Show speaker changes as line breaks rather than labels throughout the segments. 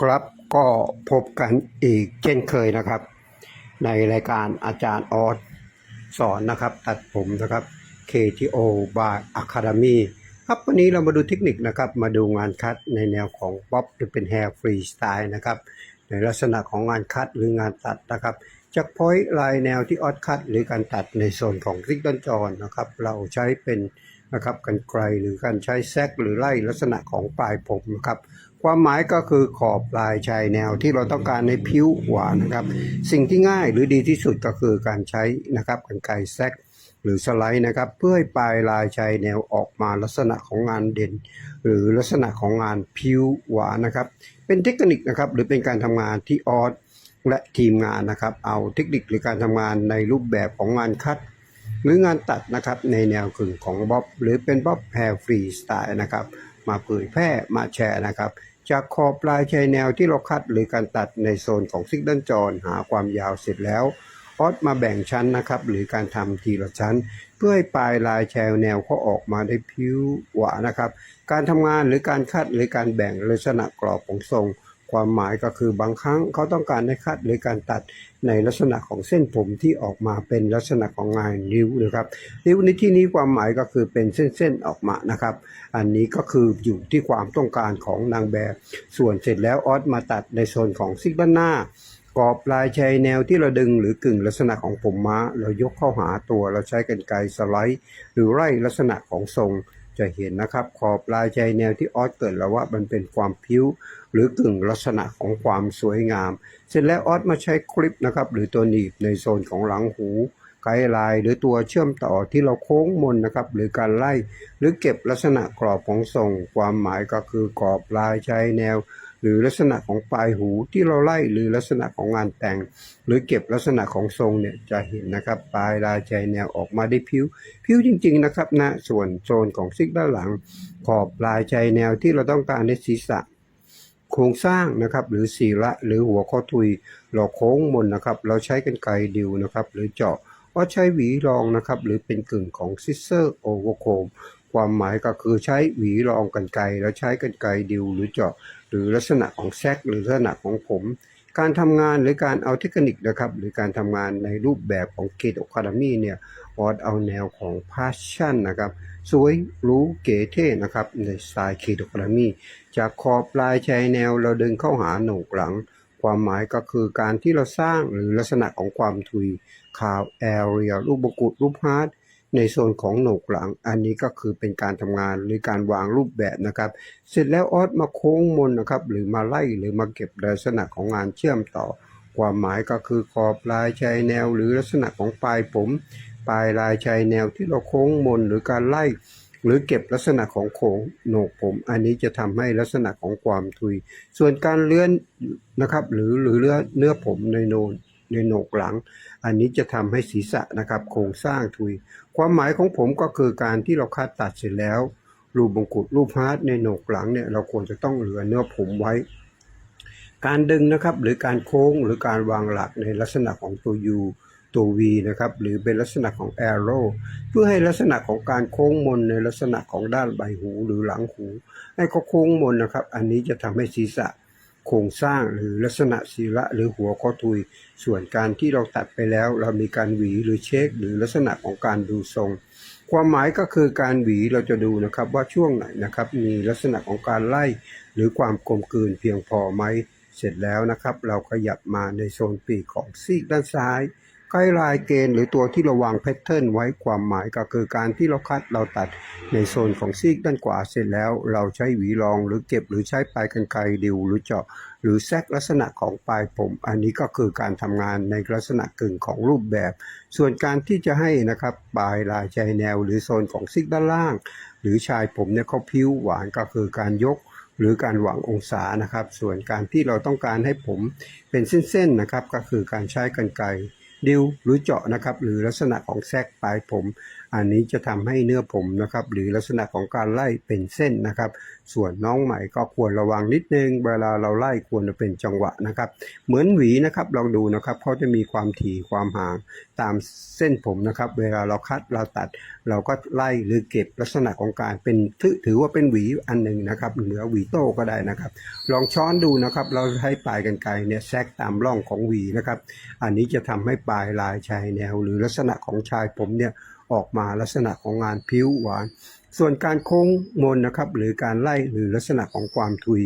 ครับก็พบกันอีกเช่นเคยนะครับ ในรายการอาจารย์ออสสอนนะครับ ตัดผมนะครับ KTO by Academy ครับวันนี้เรามาดูเทคนิคนะครับ มาดูงานคัดในแนวของป๊อปหรือเป็น Hair Freestyle นะครับ ในลักษณะของงานคัดหรืองานตัดนะครับจากพอยต์ลายแนวที่ออสคัดหรือการตัดในโซนของซิกดันจอนนะครับ เราใช้เป็นนะครับกันไกลหรือการใช้แซกหรือไล่ลักษณะของปลายผมนะครับ ความหมายก็คือขอบลายชายแนวที่เราต้องการในผิวหวานนะครับ สิ่งที่ง่ายหรือดีที่สุดก็คือการใช้นะครับกันไกลแซกหรือสไลด์นะครับ เพื่อให้ปลายลายชายแนวออกมาลักษณะของงานเด่น หรือลักษณะของงานผิวหวานนะครับ เป็นเทคนิคนะครับหรือเป็นการทำงานที่ออสและทีมงานนะครับ เอาเทคนิคหรือการทำงานในรูปแบบของงานคัด หรืองานตัดนะครับในแนวกึ่งของบ๊อบหรือเป็นบ๊อบแพรฟรีสไตล์นะครับมาเผยแพร่มาแชร์นะครับ จากขอบปลายชายแนวที่เราคัดหรือการตัดในโซนของซิกดันจรหาความยาวเสร็จแล้วออสมาแบ่งชั้นนะครับหรือการทำทีละชั้น เพื่อให้ปลายลายแชวแนวเขาออกมาได้ผิวหวานนะครับ การทำงานหรือการคัดหรือการแบ่งลักษณะกรอบของทรง ความหมายก็คือบางครั้งเขาต้องการให้คัดหรือการตัดในลักษณะของเส้นผมที่ออกมาเป็นลักษณะของงานริ้วนะครับริ้วในที่นี้ความหมายก็คือเป็นเส้นๆออกมานะครับ อันนี้ก็คืออยู่ที่ความต้องการของนางแบบส่วนเสร็จแล้วออสมาตัดในโซนของซิกด้านหน้ากรอบลายชายแนวที่เราดึงหรือกึ่งลักษณะของผมม้า เรายกเข้าหาตัวเราใช้กันไกสไลด์ หรือไล่ลักษณะของทรง จะเห็นนะครับ ขอบลายใจแนวที่ออสเกิดแล้วว่ามันเป็นความพิ้ว หรือกึ่งลักษณะของความสวยงาม เสร็จแล้วออสมาใช้คลิปนะครับ หรือตัวหนีบในโซนของหลังหูไกด์ไลน์หรือตัวเชื่อมต่อที่เราโค้งมนนะครับ หรือการไล่ หรือเก็บลักษณะกรอบของทรง ความหมายก็คือกรอบลายใจแนว หรือลักษณะของปลายหูที่เราไล่หรือลักษณะของงานแต่ง หรือเก็บลักษณะของทรงเนี่ยจะเห็นนะครับ ปลายลายชายแนวออกมาได้ผิวผิวจริง ๆ นะครับนะส่วนโซนของซิกด้านหลัง ขอบลายชายแนวที่เราต้องการในศีรษะโครงสร้างนะครับหรือศีระหรือหัวข้อทุยเราโค้งมนนะครับ เราใช้กันไกรดิวนะครับ หรือเจาะว่าใช้หวีรองนะครับ หรือเป็นกึ่งของซิสเซอร์โอเวอร์โคม ความหมายก็คือใช้หวีรองกันไกรแล้วใช้กันไกรดิวหรือเจาะ หรือลักษณะของแซกหรือลักษณะของผม การทำงานหรือการเอาเทคนิคนะครับหรือการทำงานในรูปแบบของเกต a คา a มีเนี่ยออดเอาแนวของพาชั่นนะครับสวยรู้เก๋เท่นะครับในสไตล์เกต a คา a มีจากขอบปลายชายแนวเราเดึงเข้าหาโหนกหลังความหมายก็คือการที่เราสร้างหรือลักษณะของความทุยคาวแอเรียรูปบกุดรูปฮาร์ด ในโซนของโหนกหลัง อันนี้ก็คือเป็นการทำงานหรือการวางรูปแบบนะครับ เสร็จแล้วออสมาโค้งมนนะครับ หรือมาไล่หรือมาเก็บลักษณะของงานเชื่อมต่อ ความหมายก็คือขอบลายชายแนว หรือลักษณะของปลายผม ปลายลายชายแนวที่เราโค้งมนหรือการไล่หรือเก็บลักษณะของโขงโหนกผม อันนี้จะทำให้ลักษณะของความทุย ส่วนการเลื่อนนะครับ หรือหรือเลือเนื้อผมในโนน ในโหนกหลัง อันนี้จะทำให้ศีรษะนะครับโครงสร้างทุย ความหมายของผมก็คือการที่เราคัดตัดเสร็จแล้ว รูปมงกุฎรูปฮาร์ดในโหนกหลังเนี่ยเราควรจะต้องเหลือเนื้อผมไว้ การดึงนะครับหรือการโค้งหรือการวางหลักในลักษณะของตัว U ตัว V นะครับหรือเป็นลักษณะของ arrow เพื่อให้ลักษณะของการโค้งมนในลักษณะของด้านใบหูหรือหลังหู ให้เขาโค้งมนนะครับ อันนี้จะทำให้ศีรษะ โครงสร้างหรือลักษณะศีระหรือหัวข้อทุย ส่วนการที่เราตัดไปแล้ว เรามีการหวีหรือเช็ค หรือลักษณะของการดูทรง ความหมายก็คือการหวีเราจะดูนะครับว่าช่วงไหนนะครับมีลักษณะของการไล่ หรือความกลมกลืนเพียงพอไหมเสร็จแล้วนะครับ เราขยับมาในโซนปีกของซีกด้านซ้าย ใกล้ลายเกณฑ์หรือตัวที่เราวางแพทเทิร์นไว้ความหมายก็คือการที่เราคัดเราตัดในโซนของซีกด้านขวาเสร็จแล้ว เราใช้หวีรองหรือเก็บหรือใช้ปลายกันไกรดิวหรือเจาะ หรือแซกลักษณะของปลายผม อันนี้ก็คือการทำงานในลักษณะกึ่งของรูปแบบ ส่วนการที่จะให้นะครับปลายลายชายแนว หรือโซนของซีกด้านล่าง หรือชายผมเนี่ยเขาพิ้วหวานก็คือการยกหรือการหวังองศานะครับ ส่วนการที่เราต้องการให้ผมเป็นเส้นๆนะครับ ก็คือการใช้กันไกร ดิวหรือเจาะนะครับหรือลักษณะของแทรกปลายผม อันนี้จะทำให้เนื้อผมนะครับหรือลักษณะของการไล่เป็นเส้นนะครับ ส่วนน้องใหม่ก็ควรระวังนิดนึง เวลาเราไล่ควรจะเป็นจังหวะนะครับ เหมือนหวีนะครับลองดูนะครับเขาจะมีความถี่ความห่างตามเส้นผมนะครับ เวลาเราคัดเราตัด เราก็ไล่หรือเก็บลักษณะของการเป็นถือถือว่าเป็นหวีอันหนึ่งนะครับเหนือหวีโต้ก็ได้นะครับ ลองช้อนดูนะครับ เราใช้ปลายกันไกรเนี่ยแซกตามร่องของหวีนะครับ อันนี้จะทำให้ปลายลายชายแนว หรือลักษณะของชายผมเนี่ย ออกมาลักษณะของงานพิ้วหวาน ส่วนการโค้งมนนะครับ หรือการไล่หรือลักษณะของความทุย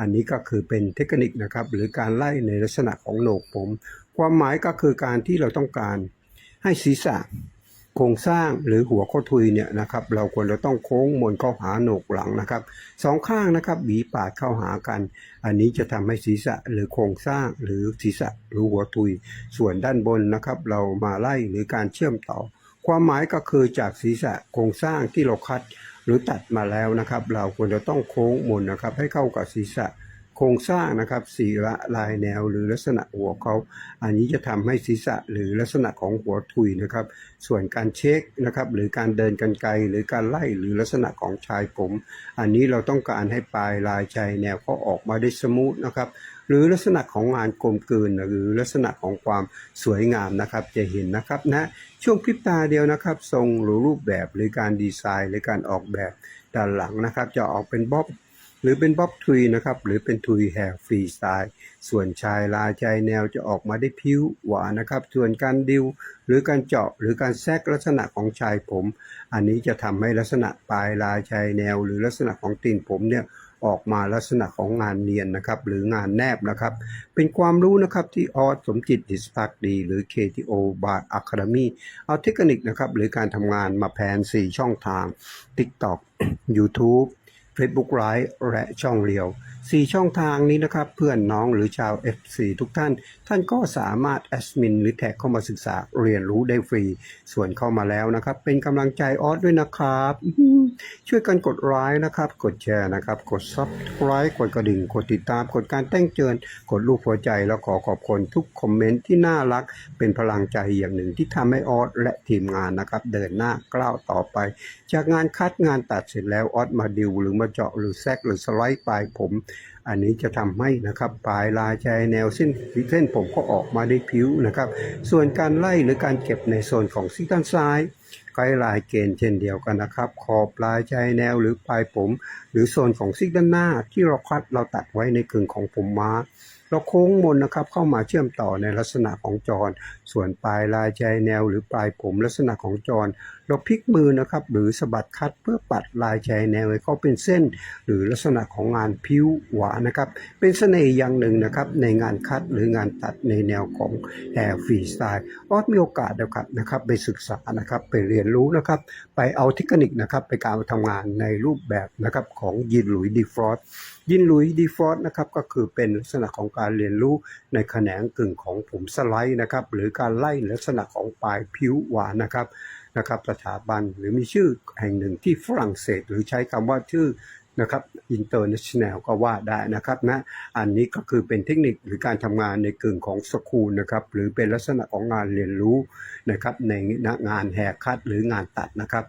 อันนี้ก็คือเป็นเทคนิคนะครับ หรือการไล่ในลักษณะของโหนกผม ความหมายก็คือการที่เราต้องการให้ศีรษะโครงสร้างหรือหัวข้อทุยเนี่ยนะครับเราควรจะต้องโค้งมนเข้าหาโหนกหลังนะครับสองข้างนะครับหวีปาดเข้าหากัน อันนี้จะทำให้ศีรษะหรือโครงสร้างหรือศีรษะหรือหัวทุย ส่วนด้านบนนะครับ เรามาไล่หรือการเชื่อมต่อ ความหมายก็คือจากศีรษะโครงสร้างที่เราคัดหรือตัดมาแล้วนะครับ เราควรจะต้องโค้งมนนะครับ ให้เข้ากับศีรษะโครงสร้างนะครับสีละลายแนวหรือลักษณะหัวเขาอันนี้จะทำให้ศีรษะหรือลักษณะของหัวทุยนะครับ ส่วนการเช็คนะครับหรือการเดินกันไกลหรือการไล่หรือลักษณะของชายผม อันนี้เราต้องการให้ปลายลายชายแนวเขาออกมาได้สมูทนะครับ หรือลักษณะของงานกลมกลืนหรือลักษณะของความสวยงามนะครับ จะเห็นนะครับนะช่วงพริบตาเดียวนะครับ ทรงหรือรูปแบบหรือการดีไซน์ หรือการออกแบบด้านหลังนะครับ จะออกเป็นบ๊อบหรือเป็นบ๊อบทุยนะครับหรือเป็นทุยแฮร์ฟรีสไตล์ ส่วนชายลายชายแนวจะออกมาได้ผิวหวานนะครับ ส่วนการดิว หรือการเจาะหรือการแทรกลักษณะของชายผม อันนี้จะทำให้ลักษณะปลายลายชายแนว หรือลักษณะของตีนผมเนี่ย ออกมาลักษณะของงานเนียนนะครับหรืองานแนบนะครับ เป็นความรู้นะครับที่ออสสมจิตดิสพักดี หรือ KTO by Academy เอาเทคนิคนะครับหรือการทำงานมาแผน4 ช่องทาง TikTok YouTube Facebook Live และช่องเรียว 4 ช่องทางนี้นะครับ เพื่อนน้องหรือชาว F4 ทุกท่าน ท่านก็สามารถแอดมินหรือแท็กเข้ามาศึกษาเรียนรู้ได้ฟรี ส่วนเข้ามาแล้วนะครับ เป็นกำลังใจออสด้วยนะครับ ช่วยกันกดไลค์นะครับ กดแชร์นะครับ กด Subscribe กดกระดิ่ง กดติดตาม กดการแจ้งเตือนกดรูปหัวใจแล้วขอขอบคุณทุกคอมเมนต์ที่น่ารัก เป็นพลังใจอย่างหนึ่งที่ทำให้ออสและทีมงานนะครับ เดินหน้าก้าวต่อไป จากงานคัดงานตัดเสร็จแล้วออสมาดิวหรือมาเจาะหรือแซกหรือสไลด์ปลายผมอันนี้จะทำให้นะครับปลายลายชายแนวเส้นเส้นผมก็ออกมาได้ผิวนะครับ ส่วนการไล่หรือการเก็บในโซนของซีกด้านซ้ายไกด์ไลน์เกณฑ์เช่นเดียวกันนะครับ ขอบปลายชายแนวหรือปลายผม หรือโซนของซีกด้านหน้าที่เราคัดเราตัดไว้ในกึ่งของผมม้า เราโค้งมนนะครับเข้ามาเชื่อมต่อในลักษณะของจร ส่วนปลายลายชายแนวหรือปลายผมลักษณะของจร เราพลิกมือนะครับหรือสะบัดคัดเพื่อปัดลายชายแนวให้เขาเป็นเส้น หรือลักษณะของงานพิ้วหวานนะครับ เป็นเสน่ห์อย่างหนึ่งนะครับในงานคัดหรืองานตัดในแนวของแอร์ฟรีสไตล์ออสมีโอกาสนะครับนะครับไปศึกษานะครับไปเรียนรู้นะครับไปเอาเทคนิคนะครับไปการทำงานในรูปแบบนะครับของยินหลุยดีฟรอส ยินลุยดีฟอสนะครับก็คือเป็นลักษณะของการเรียนรู้ในแขนงกึ่งของผมสไลด์นะครับหรือการไล่ลักษณะของปลายพิ้วหวานนะครับนะครับสถาบันหรือมีชื่อแห่งหนึ่งที่ฝรั่งเศส หรือใช้คำว่าชื่อนะครับ international ก็ว่าได้นะครับนะ อันนี้ก็คือเป็นเทคนิคหรือการทำงานในกึ่งของสคูลนะครับ หรือเป็นลักษณะของงานเรียนรู้นะครับในงานแฮร์คัตหรืองานตัดนะครับ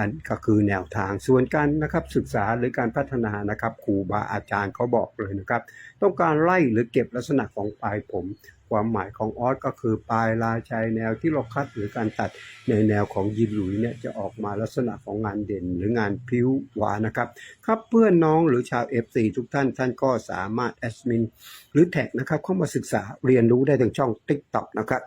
อันก็คือแนวทางส่วนการนะครับศึกษาหรือการพัฒนานะครับครูบาอาจารย์เขาบอกเลยนะครับ ต้องการไล่หรือเก็บลักษณะของปลายผม ความหมายของออสก็คือปลายลายชายแนวที่เราคัดหรือการตัดในแนวของยินหลุยเนี่ยจะออกมาลักษณะของงานเด่นหรืองานพิ้วหวานนะครับ ครับเพื่อนน้องหรือชาว F4 ทุกท่านท่านก็สามารถแอดมินหรือแท็กนะครับเข้ามาศึกษาเรียนรู้ได้ทางช่อง TikTok นะครับ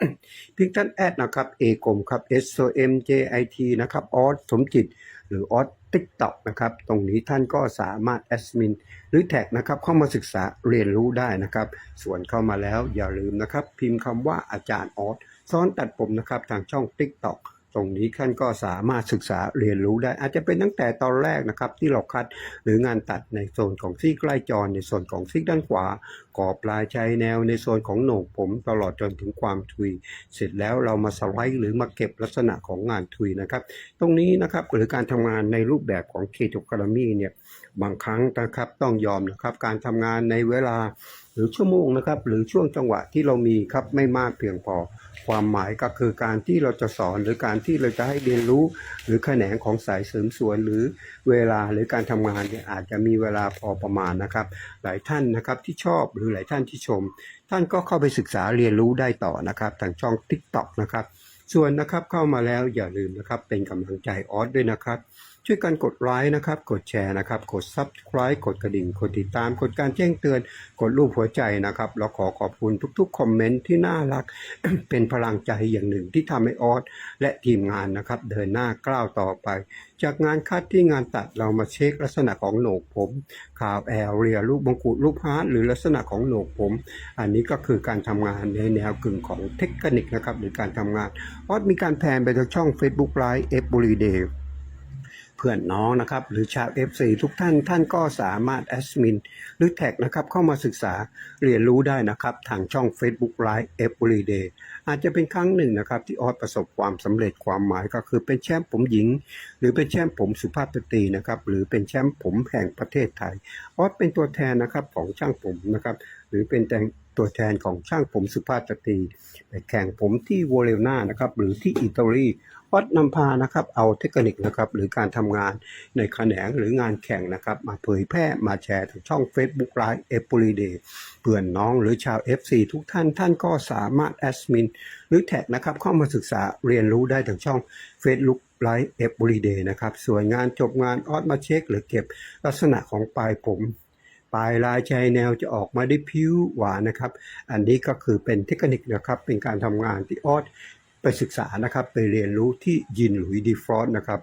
เพียงท่านแอดนะครับ A กลมครับ S O M J I T นะครับออสสมจิต รือออสติ๊กต็อกนะครับ ตรงนี้ท่านก็สามารถแอดมินหรือแท็กนะครับเข้ามาศึกษาเรียนรู้ได้นะครับ ส่วนเข้ามาแล้วอย่าลืมนะครับ พิมพ์คำว่าอาจารย์ออสสอนตัดผมนะครับทางช่องติ๊กต็อก ตรงนี้ท่านก็สามารถศึกษาเรียนรู้ได้ อาจจะเป็นตั้งแต่ตอนแรกนะครับ ที่เราคัดหรืองานตัดในโซนของซีกใกล้จอในโซนของซีกด้านขวาก่อปลายชายแนวในโซนของโหนกผมตลอดจนถึงความทุย เสร็จแล้วเรามาสไลด์หรือมาเก็บลักษณะของงานทุยนะครับ ตรงนี้นะครับหรือการทำงานในรูปแบบของเคโตกรามีเนี่ยบางครั้งนะครับต้องยอมนะครับการทำงานในเวลา หรือชั่วโมงนะครับ หรือช่วงจังหวะที่เรามีครับไม่มากเพียงพอ ความหมายก็คือการที่เราจะสอนหรือการที่เราจะให้เรียนรู้ หรือแขนงของสายเสริมสวยหรือเวลาหรือการทำงานเนี่ยอาจจะมีเวลาพอประมาณนะครับ หลายท่านนะครับที่ชอบหรือหลายท่านที่ชม ท่านก็เข้าไปศึกษาเรียนรู้ได้ต่อนะครับทางช่อง TikTok นะครับ ส่วนนะครับเข้ามาแล้วอย่าลืมนะครับเป็นกำลังใจออสด้วยนะครับ ช่วยกันกดไลค์นะครับ กดแชร์นะครับ กด Subscribe กดกระดิ่ง กดติดตาม กดการแจ้งเตือน กดรูปหัวใจนะครับ แล้วขอขอบคุณทุกๆ คอมเมนต์ที่น่ารัก เป็นพลังใจอย่างหนึ่งที่ทำให้ออสและทีมงานนะครับ เดินหน้าก้าวต่อไป จากงานคัดที่งานตัดเรามาเช็คลักษณะของโหนกผมข่าวแอลเรียรูปมงกุฎรูปฮาร์ดหรือลักษณะของโหนกผม อันนี้ก็คือการทำงานในแนวกึ่งของเทคนิคนะครับหรือการทำงานออสมีการแพนไปทางช่อง Facebook Live e v e r y Day เพื่อนน้องนะครับ หรือชาว FC ทุกท่านท่านก็สามารถแอดมิน หรือแท็กนะครับเข้ามาศึกษาเรียนรู้ได้นะครับทางช่อง Facebook Live Everyday อาจจะเป็นครั้งหนึ่งนะครับที่ออสประสบความสำเร็จความหมายก็คือเป็นแชมป์ผมหญิง หรือเป็นแชมป์ผมสุภาพสตรีนะครับหรือเป็นแชมป์ผมแห่งประเทศไทย ออสเป็นตัวแทนนะครับของช่างผมนะครับหรือเป็นแต่ตัวแทนของช่างผมสุภาพสตรีไปแข่งผมที่โวเลนานะครับหรือที่อิตาลี วัดนำพานะครับเอาเทคนิคนะครับหรือการทำงานในแขนงหรืองานแข่งนะครับมาเผยแพร่มาแชร์ทางช่อง Facebook Live e v e r y Day เพื่อนน้องหรือชาว FC ทุกท่านท่านก็สามารถแอดมิน หรือแท็กนะครับเข้ามาศึกษาเรียนรู้ได้ทางช่อง Facebook Live e v e r y Day นะครับส่วนงานจบงานออสมาเช็ค หรือเก็บลักษณะของปลายผมปลายลายชายแนวจะออกมาได้ผิวหวานนะครับ อันนี้ก็คือเป็นเทคนิคนะครับ เป็นการทำงานที่ออส ไปศึกษานะครับไปเรียนรู้ที่ยินหลุยดีฟรอสนะครับ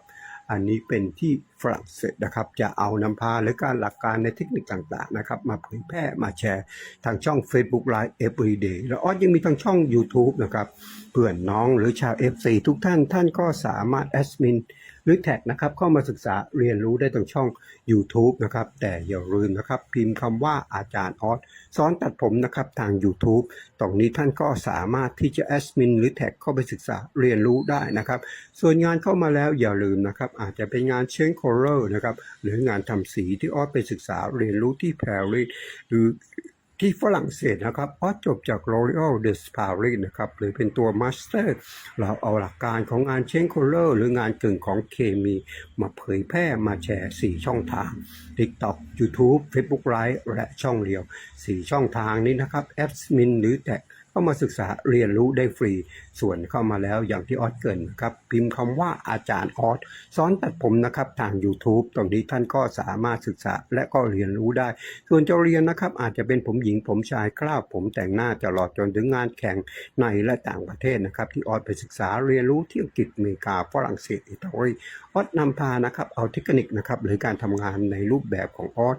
อันนี้เป็นที่ฝรั่งเศสนะครับ จะเอานำพาหรือการหลักการในเทคนิคต่างๆนะครับ มาเผยแพร่มาแชร์ทางช่อง Facebook Live Everyday แล้วออสยังมีทางช่อง YouTube นะครับ เพื่อนน้องหรือชาว FC ทุกท่านท่านก็สามารถแอดมิน หรือแท็กนะครับเข้ามาศึกษาเรียนรู้ได้ทางช่อง YouTube นะครับ แต่อย่าลืมนะครับ พิมพ์คำว่าอาจารย์ออสสอนตัดผมนะครับทาง YouTube ตรงนี้ท่านก็สามารถที่จะแอดมินหรือแท็กเข้าไปศึกษาเรียนรู้ได้นะครับ ส่วนงานเข้ามาแล้วอย่าลืมนะครับ อาจจะเป็นงานเชนโคลเลอร์นะครับหรืองานทำสีที่ออสไปศึกษาเรียนรู้ที่ปารีหรือ ที่ฝรั่งเศสนะครับพอจบจาก L'Oreal de Paris นะครับ หรือเป็นตัวมาสเตอร์เราเอาหลักการของงานเชนโคลเลอร์หรืองานกึ่งของเคมี มาเผยแพร่มาแชร์ 4 ช่องทาง TikTok YouTube Facebook Live และช่องเดียว 4 ช่องทางนี้นะครับแอดมินหรือแตะก็มาศึกษาเรียนรู้ได้ฟรีส่วนเข้ามาแล้วอย่างที่ออสเกินครับพิมพ์คำว่าอาจารย์ออสสอนตัดผมนะครับทาง YouTube ตรงนี้ท่านก็สามารถศึกษาและก็เรียนรู้ได้ ส่วนจะเรียนนะครับอาจจะเป็นผมหญิงผมชายคราวผมแต่งหน้าตลอดจนถึงงานแข่งในและต่างประเทศนะครับที่ออสไปศึกษาเรียนรู้ที่อังกฤษอเมริกาฝรั่งเศสอิตาลีออสนำพานะครับเอาเทคนิคนะครับหรือการทำงานในรูปแบบของออส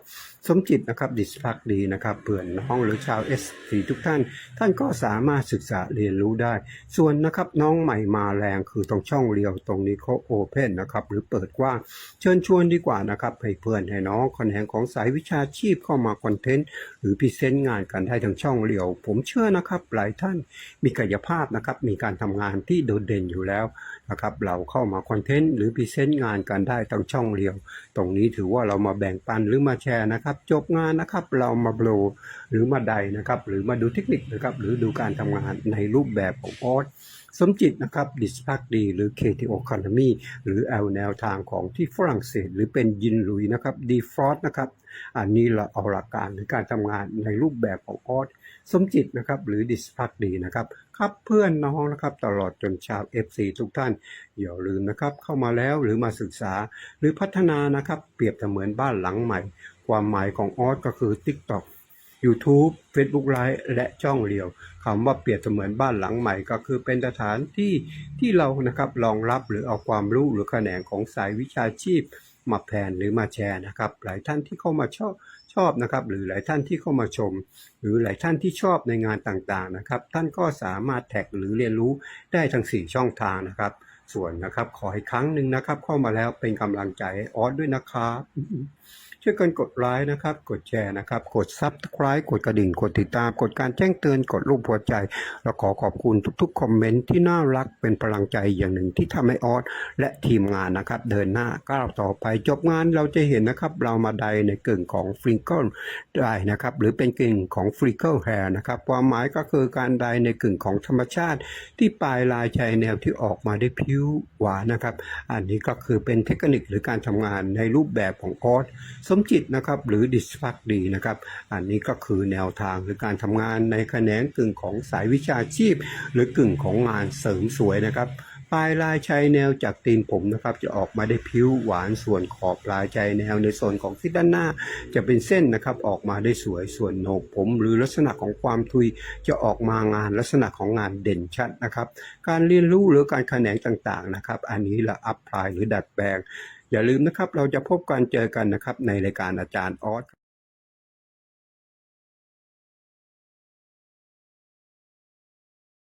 สมจิตนะครับดิสพักดีนะครับเพื่อนน้องหรือชาวเอสซีทุกท่าน ท่านก็สามารถศึกษาเรียนรู้ได้ส่่วนนะครับน้องใหม่มาแรงคือตรงช่องเรียวตรงนี้เขาโอเพนนะครับหรือเปิดกว้างเชิญชวนดีกว่านะครับให้เพื่อนให้น้องคนแห่งของสายวิชาชีพเข้ามาคอนเทนต์หรือพรีเซนต์งานกันได้ทางช่องเรียว ผมเชื่อนะครับหลายท่านมีกายภาพนะครับมีการทำงานที่โดดเด่นอยู่แล้วนะครับเราเข้ามาคอนเทนต์หรือพรีเซนต์งานกันได้ทางช่องเรียว ตรงนี้ถือว่าเรามาแบ่งปันหรือมาแชร์นะครับจบงานนะครับเรามาโบรหรือมาใดนะครับหรือมาดูเทคนิคนะครับหรือดูการทำงานในรูปแบบของออส สมจิตนะครับดิสพักดีหรือ KTO c o n o m y หรือเอาแนวทางของที่ฝรั่งเศส หรือเป็นยินลุยนะครับดีฟรอสนะครับอันนี้เราเอาหลักการหรือการทำงานในรูปแบบของออสสมจิตนะครับหรือดิสพักดีนะครับครับเพื่อนน้องนะครับตลอดจนชาว FC ทุกท่านอย่าลืมนะครับเข้ามาแล้วหรือมาศึกษาหรือพัฒนานะครับเปรียบเสมือนบ้านหลังใหม่ ความหมายของออสก็คือ TikTok YouTube Facebook Live และช่องเรียวคำว่าเปรียบเสมือนบ้านหลังใหม่ก็คือเป็นสถานที่ที่เรานะครับรองรับหรือเอาความรู้หรือแขนงของสายวิชาชีพมาแพนหรือมาแชร์นะครับหลายท่านที่เข้ามาชอบชอบนะครับหรือหลายท่านที่เข้ามาชม หรือหลายท่านที่ชอบในงานต่างๆนะครับท่านก็สามารถแท็กหรือเรียนรู้ได้ทั้ง 4 ช่องทางนะครับ ส่วนนะครับขออีกครั้งหนึ่งนะครับเข้ามาแล้วเป็นกำลังใจออสด้วยนะครับ ช่วยกันกดไลค์นะครับ กดแชร์นะครับ กด Subscribe กดกระดิ่ง กดติดตาม กดการแจ้งเตือน กดรูปหัวใจและขอขอบคุณทุกๆ คอมเมนต์ที่น่ารักเป็นพลังใจอย่างหนึ่งที่ทำให้ออสและทีมงานนะครับ เดินหน้าก้าวต่อไปจบงานเราจะเห็นนะครับ เรามาใดในกึ่งของฟริงเกิลได้นะครับ หรือเป็นกึ่งของฟริงเกิลแฮร์นะครับ ความหมายก็คือการใดในกึ่งของธรรมชาติ ที่ปลายลายชายแนวที่ออกมาได้ผิวหวานนะครับ อันนี้ก็คือเป็นเทคนิคหรือการทำงานในรูปแบบของออสมจิตนะครับหรือดิสฟักดีนะครับ อันนี้ก็คือแนวทางหรือการทำงานในแขนงกึ่งของสายวิชาชีพ หรือกึ่งของงานเสริมสวยนะครับปลายลายชายแนวจากตีนผมนะครับ จะออกมาได้ผิวหวานส่วนขอบลายชายแนวในส่วนของที่ด้านหน้า จะเป็นเส้นนะครับออกมาได้สวยส่วนโหนกผม หรือลักษณะของความทุยจะออกมางานลักษณะของงานเด่นชัดนะครับ การเรียนรู้หรือการแขนงต่างๆนะครับ อันนี้ละอัพพลายหรือดัดแปลง อย่าลืมนะครับ เราจะพบกันเจอกันนะครับในรายการอาจารย์ออส